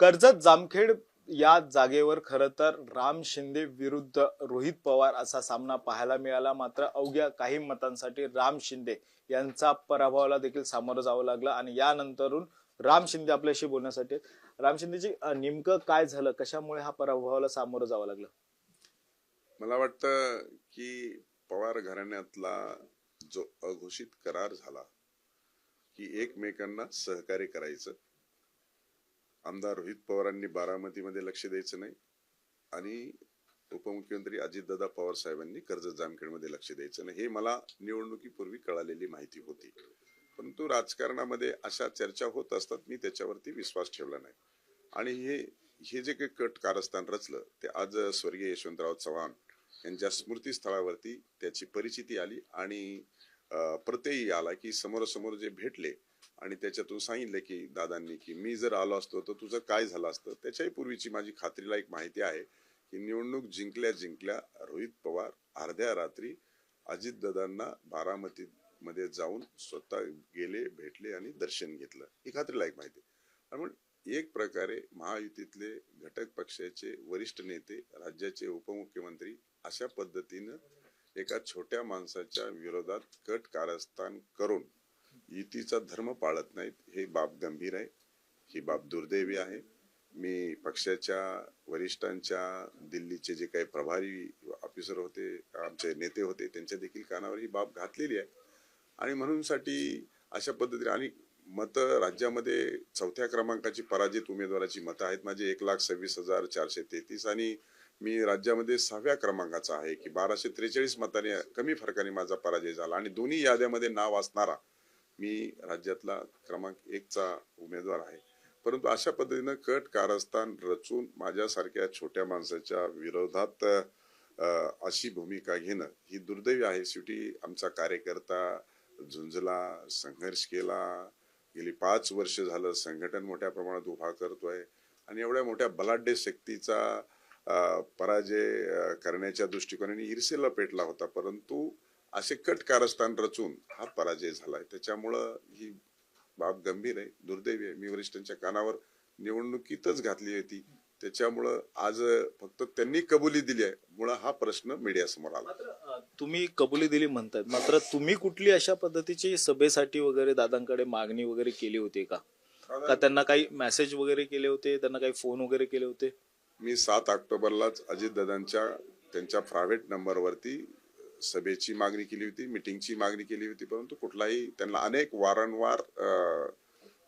कर्जत जामखेड या जागेवर खरं तर राम शिंदे विरुद्ध रोहित पवार असा सामना पाहायला मिळाला. मात्र अवघ्या काही मतांसाठी राम शिंदे यांचा पराभवाला देखील सामोरं जावं लागलं आणि यानंतरून राम शिंदे आपल्याशी बोलण्यासाठी राम शिंदेजी नेमकं काय झालं? कशामुळे हा पराभवाला सामोरं जावं लागलं? मला वाटतं की पवार घराण्यातला जो अघोषित करार झाला की एकमेकांना सहकार्य करायचं आमदार रोहित पवारांनी बारामतीमध्ये लक्ष द्यायचं नाही आणि उपमुख्यमंत्री अजितदादा पवार साहेबांनी कर्जत जामखेडमध्ये लक्ष द्यायचं नाही. हे मला निवडणुकीपूर्वी कळालेली माहिती होती. परंतु राजकारणामध्ये अशा चर्चा होत असतात मी त्याच्यावरती विश्वास ठेवला नाही. आणि हे हे जे काही कट कारस्थान रचलं ते आज स्वर्गीय यशवंतराव चव्हाण यांच्या स्मृतीस्थळावरती त्याची परिचिती आली आणि प्रत्ययी आला की समोरासमोर जे भेटले आणि त्याच्यातून सांगितलं की दादांनी की मी जर आलो असतो तर तुझं काय झालं असतं? त्याच्याही पूर्वीची माझी खात्रीला एक माहिती आहे की निवडणूक जिंकल्या जिंकल्या रोहित पवार अर्ध्या रात्री अजितदादांना बारामती मध्ये जाऊन स्वतः गेले भेटले आणि दर्शन घेतलं. ही खात्रीला एक माहिती आणि एक प्रकारे महायुतीतले घटक पक्षाचे वरिष्ठ नेते राज्याचे उपमुख्यमंत्री अशा पद्धतीनं एका छोट्या माणसाच्या विरोधात कट कारस्थान करून युतीचा धर्म पाळत नाहीत. हे बाब गंभीर आहे. ही बाब दुर्दैवी आहे. मी पक्षाच्या वरिष्ठांच्या दिल्लीचे जे काही प्रभारी ऑफिसर होते आमचे नेते होते त्यांच्या देखील कानावर ही बाब घातलेली आहे. आणि म्हणूनसाठी अशा पद्धतीने आणि मत राज्यामध्ये चौथ्या क्रमांकाची पराजित उमेदवाराची मतं आहेत माझे एक लाख सव्वीस हजार चारशे तेहतीस आणि मी राज्यामध्ये सहाव्या क्रमांकाचा आहे की बाराशे त्रेचाळीस मताने कमी फरकाने माझा पराजय झाला. आणि दोन्ही याद्यामध्ये नाव असणारा मी राज्यातला क्रमांक एकचा उमेदवार आहे. परंतु अशा पद्धतीनं कट कारस्थान रचून माझ्यासारख्या छोट्या माणसाच्या विरोधात अशी भूमिका घेणं ही दुर्दैवी आहे. शेवटी आमचा कार्यकर्ता झुंजला संघर्ष केला. गेली पाच वर्ष झालं संघटन मोठ्या प्रमाणात उभा करतोय आणि एवढ्या मोठ्या बलाढ्य शक्तीचा पराजय करण्याच्या दृष्टिकोनाने ईर्षेला पेटला होता. परंतु असे कट कारस्थान रचून हा पराजय झालाय. त्याच्यामुळं ही बाब गंभीर आहे. दुर्दैवी आहे. मी वरिष्ठांच्या कानावर निवडणुकीतच घातली होती. त्याच्यामुळं आज फक्त त्यांनी कबुली दिली आहे. मुळं हा प्रश्न मीडियासमोर आला. तुम्ही कबुली दिली म्हणतायत. मात्र तुम्ही कुठली अशा पद्धतीची सभेसाठी वगैरे दादांकडे मागणी वगैरे केली होती का? का त्यांना काही मेसेज वगैरे केले होते? त्यांना काही फोन वगैरे केले होते? मी सात ऑक्टोबरलाच अजितदादांच्या त्यांच्या प्रायव्हेट नंबरवरती सभेची मागणी केली होती मिटिंगची मागणी केली होती परंतु कुठलाही त्यांना अनेक वारंवार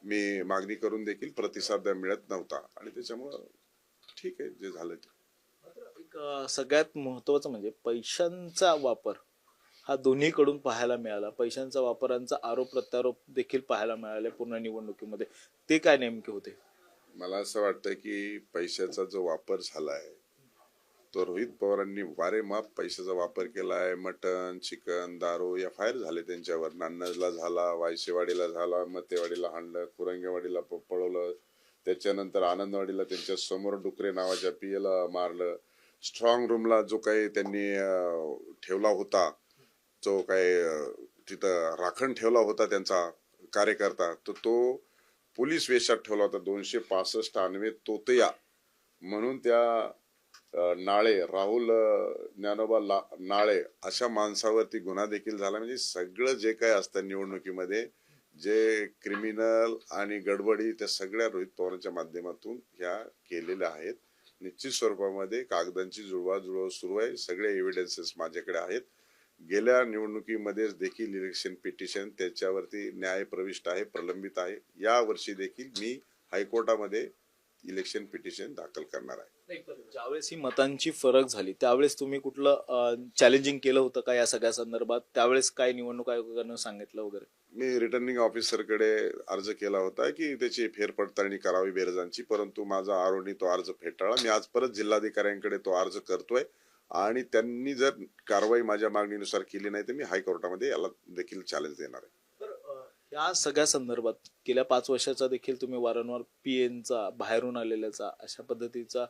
मी मागणी करून देखील प्रतिसाद मिळत नव्हता. आणि त्याच्यामुळं ठीक आहे जे झालं ते. सगळ्यात महत्वाचं म्हणजे पैशांचा वापर हा दोन्हीकडून पाहायला मिळाला. पैशांचा वापरांचा आरोप प्रत्यारोप देखील पाहायला मिळाले पूर्ण निवडणुकीमध्ये. ते काय नेमके होते? मला असं वाटतं की पैशाचा जो वापर झालाय रोहित पवारांनी वारेमाप पैशाचा वापर केला आहे मटन चिकन दारू या फायर झाले त्यांच्यावर. नान्नजला झाला वायशेवाडीला झाला मतेवाडीला हाणलं कुरंगेवाडीला प- पळवलं. त्याच्यानंतर आनंदवाडीला त्यांच्यासमोर डुकरे नावाच्या पियला मारलं. स्ट्रॉंग रूमला जो काही त्यांनी ठेवला होता जो काही तिथं राखण ठेवला होता त्यांचा कार्यकर्ता तर तो पोलीस वेशात ठेवला होता. दोनशे पासष्ट आणवे तोतया. म्हणून त्या नाळे राहुल ज्ञानोबा ला- नाळे अशा माणसावरती गुन्हा देखील झाला. म्हणजे सगळं जे काय असतं निवडणुकीमध्ये जे क्रिमिनल आणि गडबडी त्या सगळ्या रोहित पवारांच्या माध्यमातून ह्या केलेल्या आहेत. निश्चित स्वरूपामध्ये कागदांची जुळवाजुळव सुरू आहे. सगळे एव्हिडन्सेस माझ्याकडे आहेत. गेल्या निवडणुकीमध्ये देखील इलेक्शन पिटिशन त्याच्यावरती न्याय प्रविष्ट आहे प्रलंबित आहे. या वर्षी देखील मी हायकोर्टामध्ये इलेक्शन पिटिशन दाखल करणार आहे. ज्यावेळेस ही मतांची फरक झाली त्यावेळेस तुम्ही कुठलं चॅलेंजिंग केलं होतं का या सगळ्या संदर्भात? त्यावेळेस काय निवडणूक आयोगानं सांगितलं वगैरे? मी रिटर्निंग ऑफिसरकडे अर्ज केला होता की त्याची फेरपडताळणी करावी बेरजांची परंतु माझा आरोनी तो अर्ज फेटाळला. मी आज परत जिल्हाधिकाऱ्यांकडे तो अर्ज करतोय आणि त्यांनी जर कारवाई माझ्या मागणीनुसार केली नाही तर मी हायकोर्टामध्ये याला देखील चॅलेंज देणार आहे. त्या या सगळ्या संदर्भात गेल्या पाच वर्षाचा देखील तुम्ही वारंवार पी एनचा बाहेरून आलेल्याचा अशा पद्धतीचा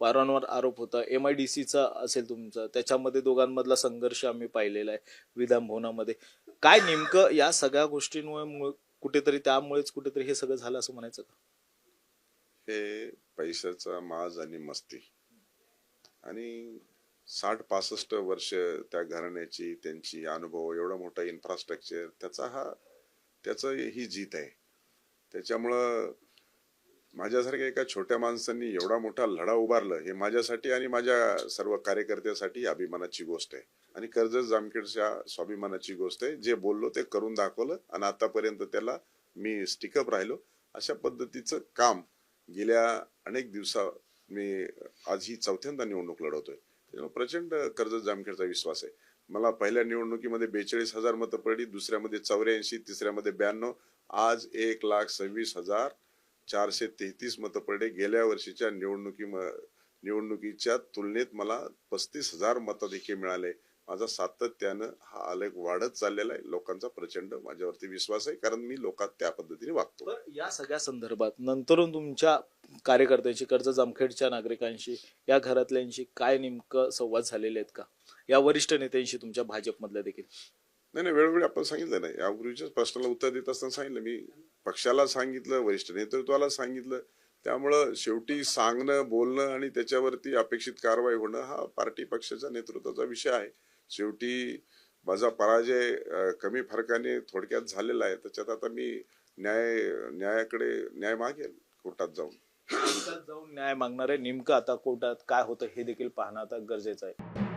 वारंवार आरोप होता. एम आय डी सीचा असेल तुमचा. त्याच्यामध्ये दोघांमधला संघर्ष आम्ही पाहिलेला आहे विधान भवनामध्ये काय नेमकं या सगळ्या गोष्टींमुळे कुठेतरी त्यामुळेच कुठेतरी हे सगळं झालं असं म्हणायचं का? हे पैशाचा माज आणि मस्ती. आणि साठ पासष्ट वर्ष त्या घराण्याची त्यांची अनुभव एवढा मोठा इन्फ्रास्ट्रक्चर त्याचा हा त्याचं ही जीत आहे. त्याच्यामुळं माझ्यासारख्या एका छोट्या माणसांनी एवढा मोठा लढा उभारलं हे माझ्यासाठी आणि माझ्या सर्व कार्यकर्त्यासाठी अभिमानाची गोष्ट आहे. आणि कर्जत जामखेडच्या स्वाभिमानाची गोष्ट आहे. जे बोललो ते करून दाखवलं आणि आतापर्यंत त्याला मी स्टिकअप राहिलो. अशा पद्धतीचं काम गेल्या अनेक दिवसा मी आज ही चौथ्यांदा निवडणूक लढवतोय. त्याच्यामुळे प्रचंड कर्जत जामखेडचा विश्वास आहे. मला पहिल्या निवडणुकीमध्ये बेचाळीस हजार मतं पडली दुसऱ्यामध्ये चौऱ्याऐंशी तिसऱ्यामध्ये ब्याण्णव. आज एक लाख सव्वीस हजार चारशे तेहतीस मतं पडले. गेल्या वर्षीच्या निवडणुकी निवडणुकीच्या तुलनेत मला पस्तीस हजार मतं देखील मिळाले. माझा सातत्यानं हा आलेख वाढत चाललेला आहे. लोकांचा प्रचंड माझ्यावरती विश्वास आहे कारण मी लोकात त्या पद्धतीने वागतो. या सगळ्या संदर्भात नंतरून तुमच्या कार्यकर्त्यांशी कर्ज जामखेडच्या नागरिकांशी या घरातल्यांशी काय नेमकं संवाद झालेले आहेत का? या वरिष्ठ नेत्यांशी तुमच्या भाजपमधल्या देखील? नाही नाही वेळोवेळी आपण सांगितलं नाही. यापूर्वीच्याच प्रश्नाला उत्तर देत असताना सांगितलं. मी पक्षाला सांगितलं वरिष्ठ नेतृत्वाला सांगितलं. त्यामुळं शेवटी सांगणं बोलणं आणि त्याच्यावरती अपेक्षित कारवाई होणं हा पार्टी पक्षाच्या नेतृत्वाचा विषय आहे. शेवटी माझा पराजय कमी फरकाने थोडक्यात झालेला आहे. त्याच्यात आता मी न्याय न्यायाकडे न्याय मागेल कोर्टात जाऊन. कोर्टात जाऊन न्याय मागणारे नेमकं आता कोर्टात काय होतं हे देखील पाहणं आता गरजेचं आहे.